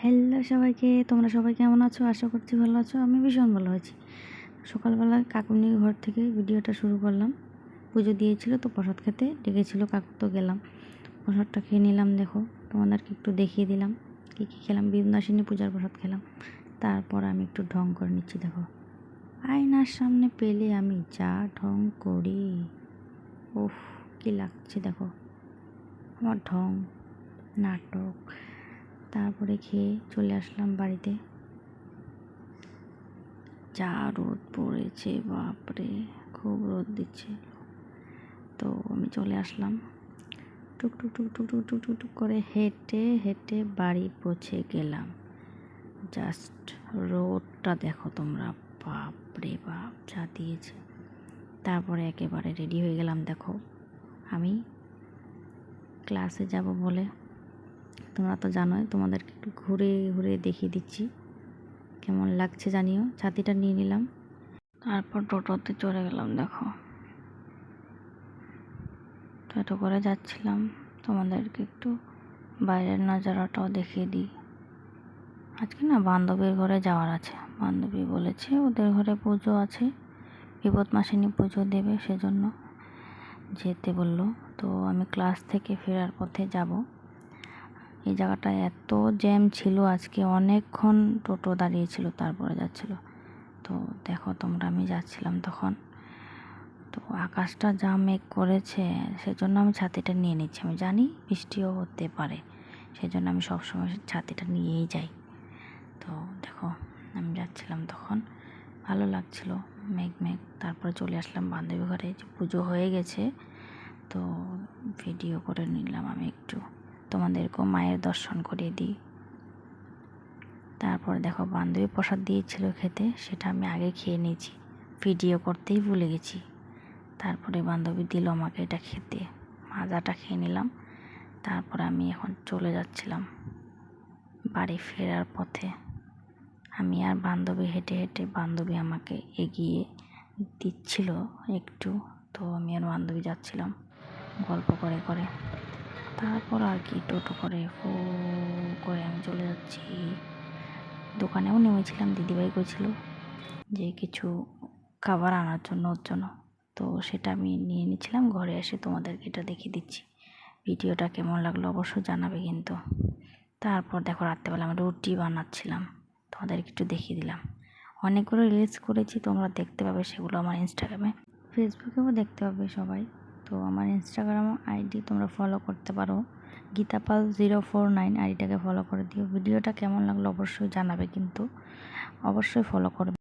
Hello সবাইকে, তোমরা সবাই কেমন আছো? আশা করছি ভালো আছো। আমি ভীষণ ভালো আছি। সকালবেলা কাকুনির ঘর থেকে ভিডিওটা শুরু করলাম। পুজো দিয়েছিল তো প্রসাদ খেতে, ডেকেছিল কাকু, তো গেলাম। প্রসাদটা খেয়ে নিলাম, দেখো। তোমাদেরকে একটু দেখিয়ে দিলাম কী কী খেলাম। বৃন্দাসিনী পূজার প্রসাদ খেলাম। তারপর আমি একটু ঢং করে নিচ্ছি, দেখো। আয়নার সামনে পেলে আমি যা ঢং করি। উফ, কী লাগছে, দেখো। আমার ঢং, নাটক। তারপরে খেয়ে চলে আসলাম বাড়িতে। যা রোদ পড়েছে, বাপরে, খুব রোদ দিচ্ছে। তো আমি চলে আসলাম। টুক টুক টুক টুক টুক টুক টুক টুক করে হেঁটে হেঁটে বাড়ি পৌঁছে গেলাম। জাস্ট রোদটা দেখো তোমরা, বাপরে বাপ, যা দিয়েছে। তারপরে একেবারে রেডি হয়ে গেলাম, দেখো। আমি ক্লাসে যাব বলে। তোমরা তো জানোই, তোমাদেরকে একটু ঘুরে ঘুরে দেখিয়ে দিচ্ছি। কেমন লাগছে জানিও, ছাতিটা নিয়ে নিলাম। তারপর টোটোতে চলে গেলাম, দেখো। টোটো করে যাচ্ছিলাম, তোমাদেরকে একটু বাইরের নজারাটাও দেখিয়ে দিই। আজকে না বান্ধবীর ঘরে যাওয়ার আছে। বান্ধবী বলেছে ওদের ঘরে পুজো আছে বিপদ মাসিনী পুজো দেবে সেজন্য যেতে বলল। তো আমি ক্লাস থেকে ফেরার পথে যাব। এই জায়গাটা এত জ্যাম ছিল আজকে, অনেকক্ষণ টোটো দাঁড়িয়েছিল, তারপরে যাচ্ছিল। তো দেখো তোমরা, আমি যাচ্ছিলাম তখন। তো আকাশটা যা মেঘ করেছে, সেজন্য আমি ছাতিটা নিয়ে নিচ্ছি। আমি জানি বৃষ্টিও হতে পারে, সেজন্য আমি সবসময় ছাতিটা নিয়েই যাই। তো দেখো, আমি যাচ্ছিলাম তখন। ভালো লাগছিল, মেঘ মেঘ। তারপরে চলে আসলাম বান্ধবী ঘরে। যে পুজো হয়ে গেছে, তো ভিডিও করে নিলাম আমি একটু। তোমাদেরকেও মায়ের দর্শন করিয়ে দিই। তারপর দেখো, বান্ধবী প্রসাদ দিয়েছিল খেতে, সেটা আমি আগে খেয়ে নিয়েছি। ভিডিও করতেই ভুলে গেছি। তারপরে বান্ধবী দিল আমাকে এটা খেতে। মাজাটা খেয়ে নিলাম। তারপর আমি এখন চলে যাচ্ছিলাম বাড়ি ফেরার পথে। আমি আর বান্ধবী হেঁটে হেঁটে বান্ধবী আমাকে এগিয়ে দিচ্ছিল একটু, তো আমি আর বান্ধবী যাচ্ছিলাম গল্প করে করে। তারপর আর কি টোটো করে, ফো করে আমি চলে যাচ্ছি। দোকানেও নেমেছিলাম, দিদিভাই গেছিল যে কিছু খাবার আনার জন্য, ওর জন্য। তো সেটা আমি নিয়ে নিচ্ছিলাম ঘরে এসে তোমাদেরকে এটা দেখিয়ে দিচ্ছি। ভিডিওটা কেমন লাগল অবশ্যই জানাবে কিন্তু। তারপর দেখো, রাত্রেবেলা আমি রুটি বানাচ্ছিলাম, তোমাদেরকে একটু দেখিয়ে দিলাম। অনেকগুলো রিলস করেছি, তোমরা দেখতে পাবে, সেগুলো আমার ইনস্টাগ্রামে ফেসবুকেও দেখতে পাবে সবাই। তো আমার ইনস্টাগ্রাম আইডি তোমরা ফলো করতে পারো। গীতাপাল জিরো ফোর নাইন আইডিটাকে ফলো করে দিও। ভিডিওটা কেমন লাগল অবশ্যই জানাবে কিন্তু। অবশ্যই ফলো করবে।